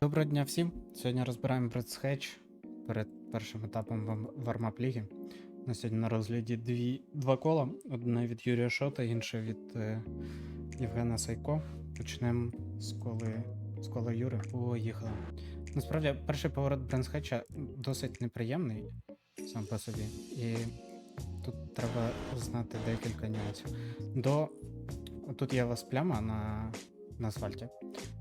Доброго дня всім! Сьогодні розбираємо Бредсхедж перед першим етапом вармап ліги. На сьогодні на розгляді дві, два кола: одне від Юрія Шота, інше від е, Євгена Сайко. Почнемо з коли, з кола Юри. Поїхали. Насправді, перший поворот Бредсхеджа досить неприємний сам по собі. І тут треба знати декілька нюансів. До тут є у вас пляма на, на асфальті.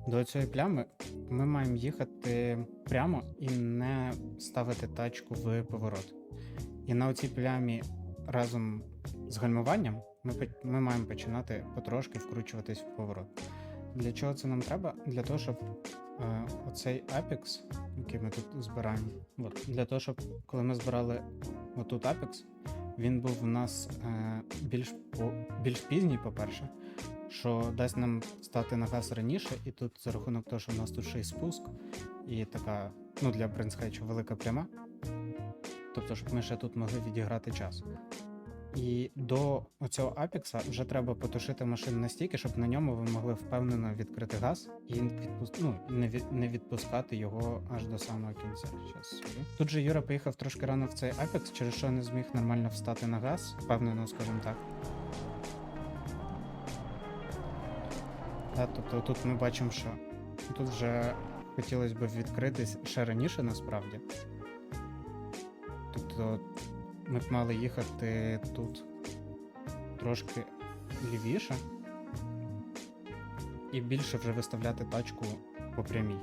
До цієї плями ми маємо їхати прямо і не ставити тачку в поворот. І на оцій плямі разом з гальмуванням ми, ми маємо починати потрошки вкручуватись в поворот. Для чого це нам треба? Для того, щоб е, оцей Apex, який ми тут збираємо, от, для того, щоб коли ми збирали отут Apex, він був у нас е, більш, більш пізній, по-перше, що дасть нам стати на газ раніше, і тут за рахунок того, що в нас тут ще й спуск, і така, ну для Бринсхайчу велика пряма. Тобто, щоб ми ще тут могли відіграти час. І до оцього апекса вже треба потушити машину настільки, щоб на ньому ви могли впевнено відкрити газ і відпус... ну, не, від... не відпускати його аж до самого кінця. Щас. Тут же Юра поїхав трошки рано в цей апекс, через що не зміг нормально встати на газ, впевнено, скажімо так. Да, тобто тут ми бачимо, що тут вже хотілося б відкритись ще раніше насправді. Тобто ми б мали їхати тут трошки лівіше і більше вже виставляти тачку по прямій,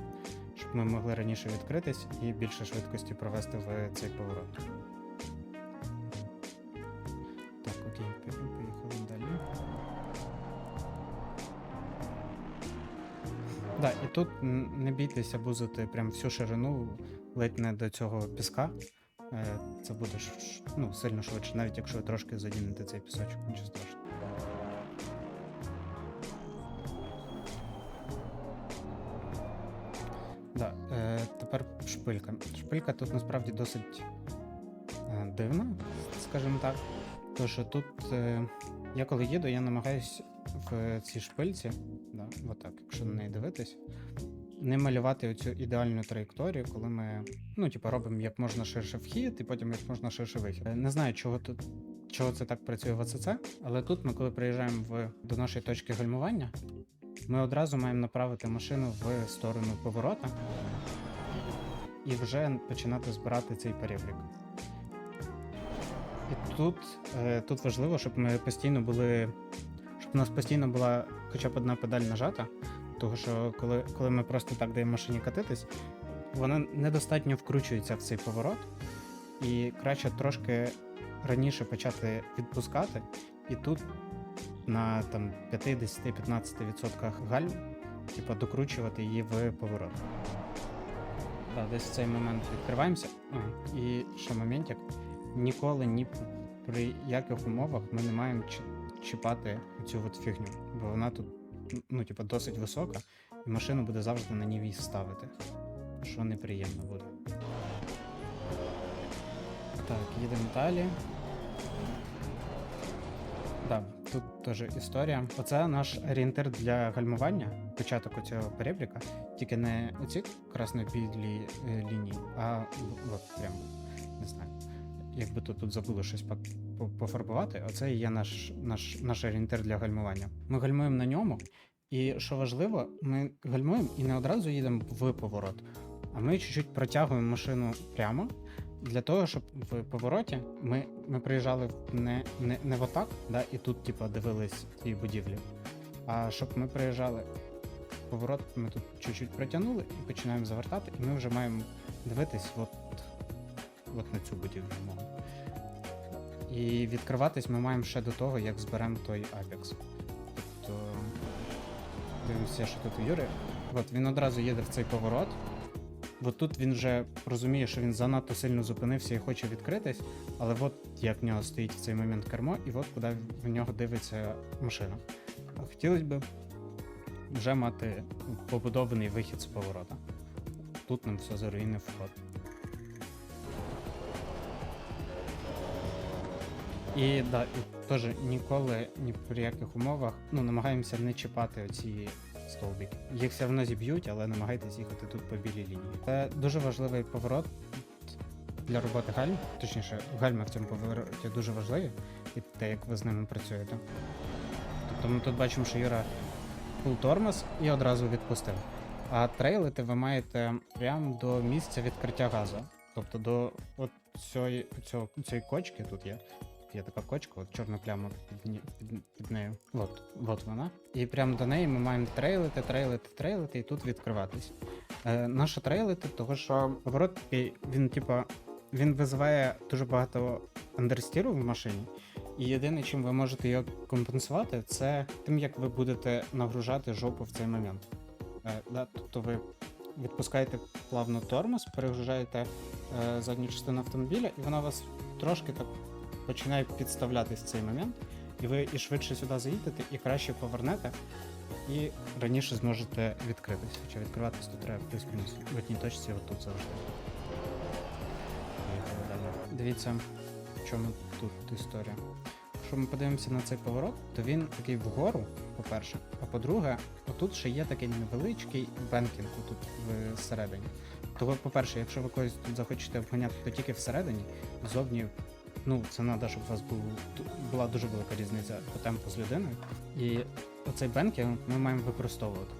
щоб ми могли раніше відкритись і більше швидкості провести в цей поворот. Да, і тут не бійтеся бузити прям всю ширину, ледь не до цього піска. Е, Це буде ну, сильно швидше, навіть якщо ви трошки задінете цей пісочок, нічого страшного. Да, е, тепер шпилька. Шпилька тут насправді досить е, дивна, скажімо так. Що тут е, я коли їду, я намагаюсь в цій шпильці, да, отак, якщо на неї дивитись, не малювати оцю ідеальну траєкторію, коли ми ну, типу, робимо як можна ширше вхід і потім як можна ширше вихід. Не знаю, чого тут. Чого це так працює в АЦЦ, але тут ми, коли приїжджаємо в, до нашої точки гальмування, ми одразу маємо направити машину в сторону поворота і вже починати збирати цей перебрік. І тут, е, тут важливо, щоб ми постійно були, щоб у нас постійно була хоча б одна педаль нажата, тому що коли, коли ми просто так даємо машині катитись, вона недостатньо вкручується в цей поворот, і краще трошки раніше почати відпускати, і тут на там 50-15% гальм, типу, докручувати її в поворот. Так, десь в цей момент відкриваємося. І ще моментик. Ніколи ні при яких умовах ми не маємо чіпати цю от фігню, бо вона тут ну, типу, досить висока, і машину буде завжди на ній ставити. Що неприємно буде. Так, їдемо далі. Так, тут теж історія. Оце наш орієнтир для гальмування, початок цього перебріка, тільки не оці красно-білі е, лінії, а от прям не знаю. Якби тут, тут забули щось пофарбувати, оце є наш, наш, наш орієнтир для гальмування. Ми гальмуємо на ньому, і що важливо, ми гальмуємо і не одразу їдемо в поворот, а ми чуть-чуть протягуємо машину прямо. Для того, щоб в повороті ми, ми приїжджали не, не, не в отак, да, і тут, типу, дивились ті будівлі. А щоб ми приїжджали в поворот, ми тут чуть-чуть протягнули і починаємо завертати, і ми вже маємо дивитись от, от на цю будівлю. І відкриватись ми маємо ще до того, як зберемо той Apex. Тобто дивимося, що тут у Юри. От він одразу їде в цей поворот. От тут він вже розуміє, що він занадто сильно зупинився і хоче відкритись, але от як в нього стоїть в цей момент кермо, і от куди в нього дивиться машина. Хотілося б вже мати побудований вихід з поворота. Тут нам все заруїнив вход. І да, і теж ніколи ні при яких умовах ну, намагаємося не чіпати оці стовбі. Їх все одно зіб'ють, але намагайтесь їхати тут по білій лінії. Це дуже важливий поворот для роботи гальм. Точніше, гальми в цьому повороті дуже важливі, і те, як ви з ними працюєте. Тобто ми тут бачимо, що Юра пул тормоз і одразу відпустив. А трейлити ви маєте прямо до місця відкриття газу. Тобто до от цієї, цього, цієї кочки тут є. Є така кочка, от чорна пляма під, під, під нею. От, от вона. І прямо до неї ми маємо трейлити, трейлити, трейлити і тут відкриватись. Е, наше трейлити, того що поворот такий, він, типа, він визиває дуже багато андерстіру в машині. І єдине, чим ви можете його компенсувати, це тим, як ви будете нагружати жопу в цей момент. Е, да, тобто ви відпускаєте плавно тормоз, перегружаєте е, задню частину автомобіля, і вона вас трошки так починає підставлятись цей момент, і ви і швидше сюди заїдете, і краще повернете, і раніше зможете відкритись. Хоча відкриватись тут треба плюс-мінус в одній точці, отут завжди. Дивіться, в чому тут історія. Якщо ми подивимося на цей поворот, то він такий вгору, по-перше. А по-друге, отут ще є такий невеличкий бенкінг тут всередині. Того, по-перше, якщо ви когось тут захочете обганяти, то тільки всередині, зовні, ну, це треба, щоб у вас був, була дуже велика різниця по темпу з людиною. І оцей бенкінг ми маємо використовувати.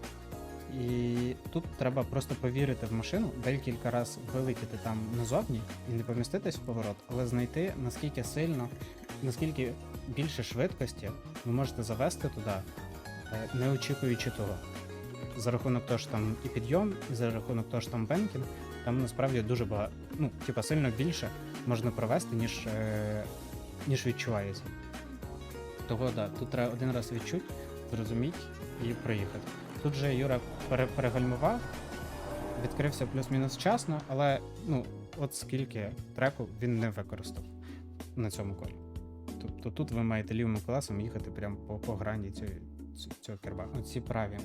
І тут треба просто повірити в машину, декілька разів вилетіти там назовні і не поміститись в поворот, але знайти наскільки сильно, наскільки більше швидкості ви можете завести туди, е, не очікуючи того. За рахунок того, що там і підйом, і за рахунок того, що там бенкінг, там насправді дуже багато, ну, типа сильно більше можна провести, ніж, е, ніж відчувається. Того, да, тут треба один раз відчути, зрозуміти і проїхати. Тут же Юра пере- перегальмував, відкрився плюс-мінус вчасно, але ну, от скільки треку він не використав на цьому колі. Тобто тут ви маєте лівим колесом їхати прямо по, по грані цієї, ць- цього керба. Оці праві.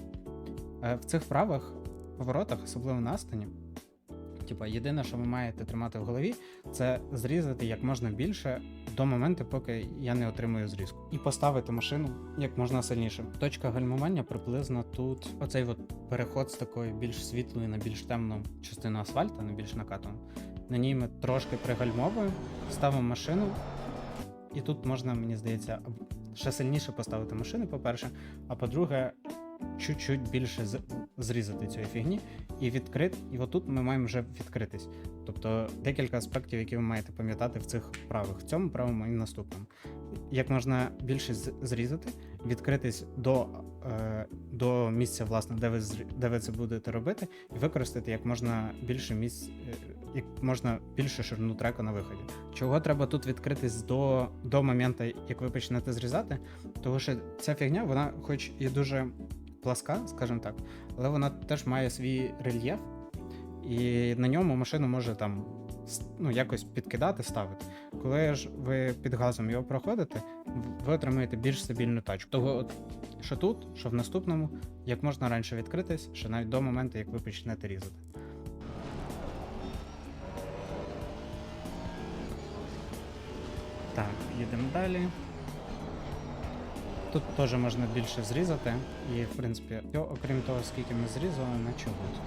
Е, В цих правих поворотах, особливо на Астоні, типа, єдине, що ви маєте тримати в голові, це зрізати як можна більше до моменту, поки я не отримую зрізку. І поставити машину як можна сильніше. Точка гальмування приблизно тут. Оцей от переход з такої більш світлої на більш темну частину асфальту, на більш накатану. На ній ми трошки пригальмовуємо, ставимо машину, і тут можна, мені здається, ще сильніше поставити машину, по-перше, а по-друге, чуть-чуть більше зрізати цієї фігні і відкрити. І отут ми маємо вже відкритись. Тобто декілька аспектів, які ви маєте пам'ятати в цих правих, в цьому правому і наступному. Як можна більше зрізати, відкритись до, е, до місця, власне, де ви, де ви це будете робити, і використати як можна більше місць, е, як можна більше ширину трека на виході. Чого треба тут відкритись до, до моменту, як ви почнете зрізати? Тому що ця фігня, вона, хоч і дуже пласка, скажімо так, але вона теж має свій рельєф, і на ньому машину може там ну, якось підкидати, ставити. Коли ж ви під газом його проходите, ви отримуєте більш стабільну тачку. Того, от, що тут, що в наступному, як можна раніше відкритись, ще навіть до моменту, як ви почнете різати. Так, їдемо далі. Тут теж можна більше зрізати, і в принципі, окрім того, скільки ми зрізали, на чогось.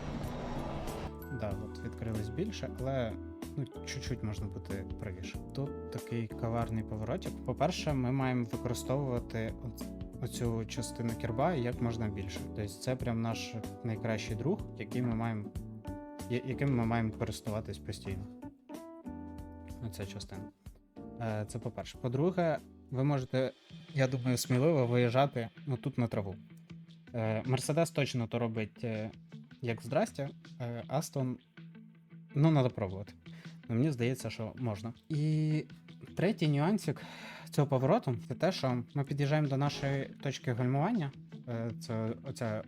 Да, от відкрились більше, але ну, чуть-чуть можна бути правіше. Тут такий каварний поворотик. По-перше, ми маємо використовувати оц- оцю частину керба як можна більше. Тобто це прям наш найкращий друг, який ми маємо, яким ми маємо користуватись постійно. Оця частина. Е, Це по-перше. По-друге, ви можете, я думаю, сміливо виїжджати ну, тут на траву. Е, Мерседес точно то робить е, як здрастя, е, Астон, ну, треба пробувати. Ну, мені здається, що можна. І третій нюансик цього повороту це те, що ми під'їжджаємо до нашої точки гальмування. Це оця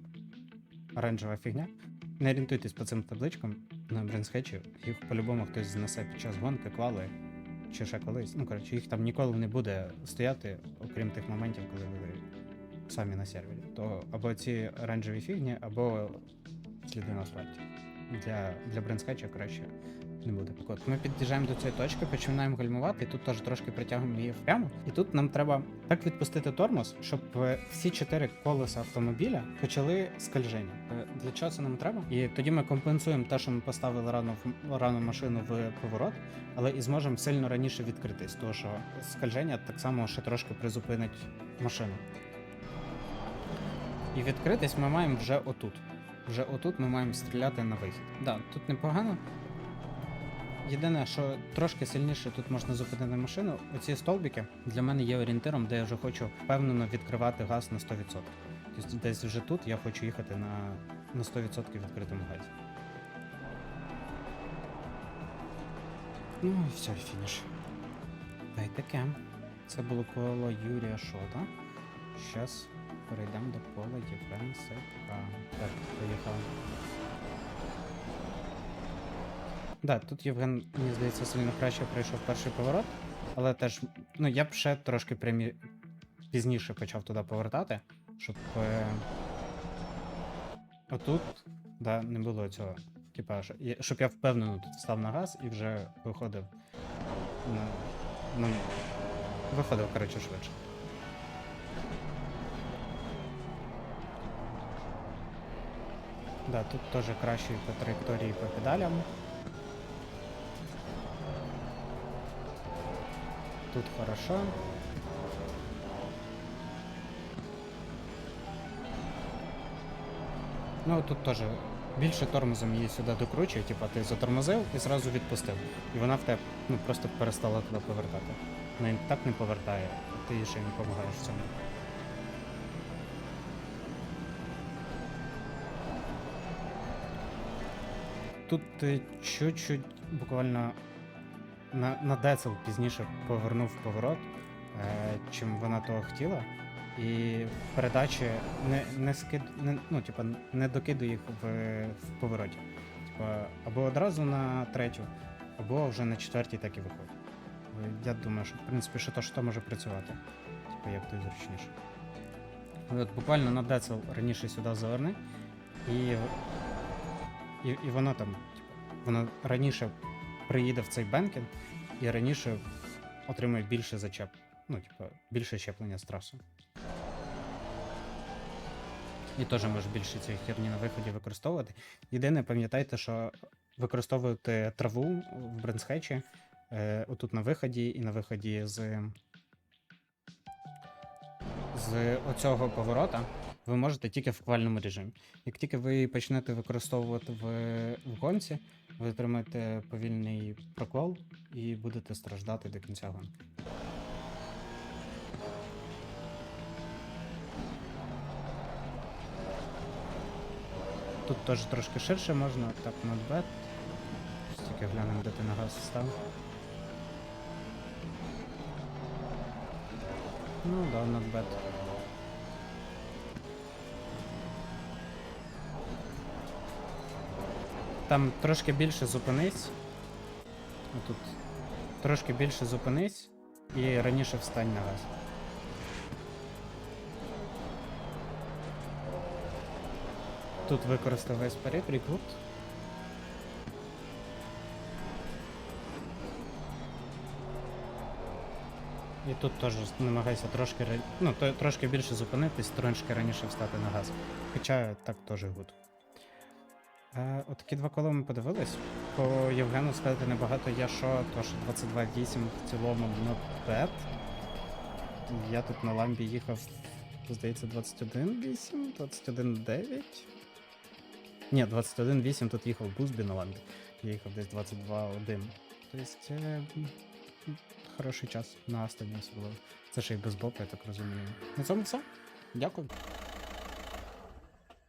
оранжева фігня. Не орієнтуйтесь по цим табличкам на бренсхетчі, їх по-любому хтось знесе під час гонки, квали чи ще колись. Ну, коротше, їх там ніколи не буде стояти, окрім тих моментів, коли ви самі на сервері. То або ці оранжеві фігні, або сліди на асфальті. Для, для брендскетча краще не буде. От ми під'їжджаємо до цієї точки, починаємо гальмувати, і тут теж трошки притягуємо її впрямо. І тут нам треба так відпустити тормоз, щоб е, всі чотири колеса автомобіля почали скольження. Е, Для чого це нам треба? І тоді ми компенсуємо те, що ми поставили рано рано машину в поворот, але і зможемо сильно раніше відкритись, тому що скольження так само ще трошки призупинить машину. І відкритись ми маємо вже отут. Вже отут ми маємо стріляти на вихід. Да, тут непогано. Єдине, що трошки сильніше тут можна зупинити машину. Оці столбики для мене є орієнтиром, де я вже хочу впевнено відкривати газ на 100%. Тобто десь вже тут я хочу їхати на, на 100% відкритому газі. Ну і все, фініш. Та й таке. Це було коло Юрія Шота. Зараз перейдемо до кола Євгенсика. Так, поїхали. Да, тут Євген, мені здається, сильно краще пройшов перший поворот, але теж, ну я б ще трошки прямі... пізніше почав туди повертати, щоб. Е... Отут, да, не було цього. Типа, щоб я впевнено тут став на газ і вже виходив. Ну виходив, коротше, швидше. Да, тут теж краще по траєкторії по педалям. Тут хорошо. Ну тут теж більше тормозом її сюди докручує, типа ти затормозив і зразу відпустив. І вона в тебе ну, просто перестала туди повертати. Вона так не повертає, ти їй ще не допомагаєш цьому. Тут ти чуть-чуть буквально на, на децл пізніше повернув поворот, е, чим вона того хотіла. І передачі не, не скид, не, ну, типа, не докидує їх в, в повороті. Типа, або одразу на третю, або вже на четвертій так і виходить. Е, Я думаю, що в принципі що то, що то може працювати. Типа, як то зручніше. От буквально на децл раніше сюди заверни, і, і, і воно там, воно раніше приїде в цей бенкінг і раніше отримує більше зачеп. Ну, типу, більше щеплення з трасу. І теж може більше цієї херні на виході використовувати. Єдине, пам'ятайте, що використовуєте траву в брендсхетчі е, отут на виході і на виході з, з оцього поворота ви можете тільки в квальному режимі. Як тільки ви почнете використовувати в, в гонці, ви отримаєте повільний прокол і будете страждати до кінця гонки. Тут теж трошки ширше можна, так. Ось Тільки глянемо, де ти на газ став. Ну да, not Там трошки більше зупинись. Тут трошки більше зупинись і раніше встань на газ. Тут використав весь перепрік, гуд. І тут теж намагайся трошки, ну, трошки більше зупинитись, трошки раніше встати на газ. Хоча так теж гуд. Е, отакі два кола ми подивились. По Євгену сказати небагато є що, то що 22.8 в цілому not bad. Я тут на ламбі їхав, здається, 21.8, 21.9. Ні, 21.8 тут їхав Бузбі на ламбі. Я їхав десь 22.1. Тобто, е, хороший час на Астоні особливо. Це ще й без бопа, я так розумію. На цьому все. Дякую.